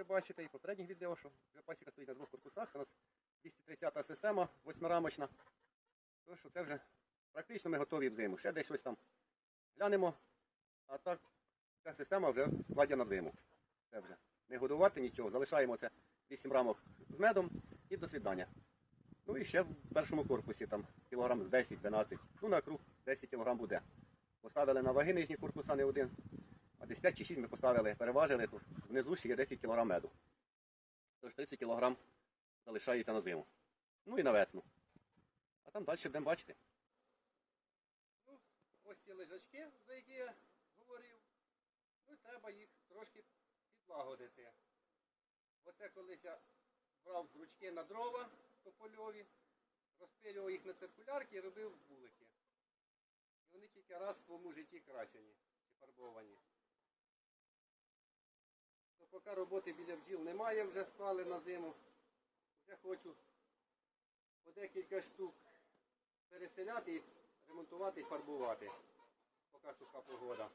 ви бачите, і попередніх відео, що пасіка стоїть на двох корпусах. Це у нас 230 система, восьмирамочна. Тож що це вже практично ми готові в зиму. Ще десь щось там глянемо. А так, ця система вже складена в зиму. Це вже не годувати нічого. Залишаємо це 8 рамок з медом і до свідання. Ну і ще в першому корпусі там кілограм з 10-12. Ну на круг 10 кілограм буде. Поставили на ваги нижні корпуса не один. Десь 5 чи 6 ми поставили, переважили, то внизу ще є 10 кг меду. Тож 30 кг залишається на зиму. Ну і на весну. А там далі будемо бачити. Ну, ось ці лежачки, за які я говорив. Ну треба їх трошки підлагодити. Оце колись я брав дручки на дрова топольові, розпилював їх на циркулярки і робив вулики. І вони тільки раз в своєму житті красені і фарбовані. Поки роботи біля бджіл немає, вже склали на зиму. Вже хочу по декілька штук переселяти, ремонтувати і фарбувати, поки суха погода.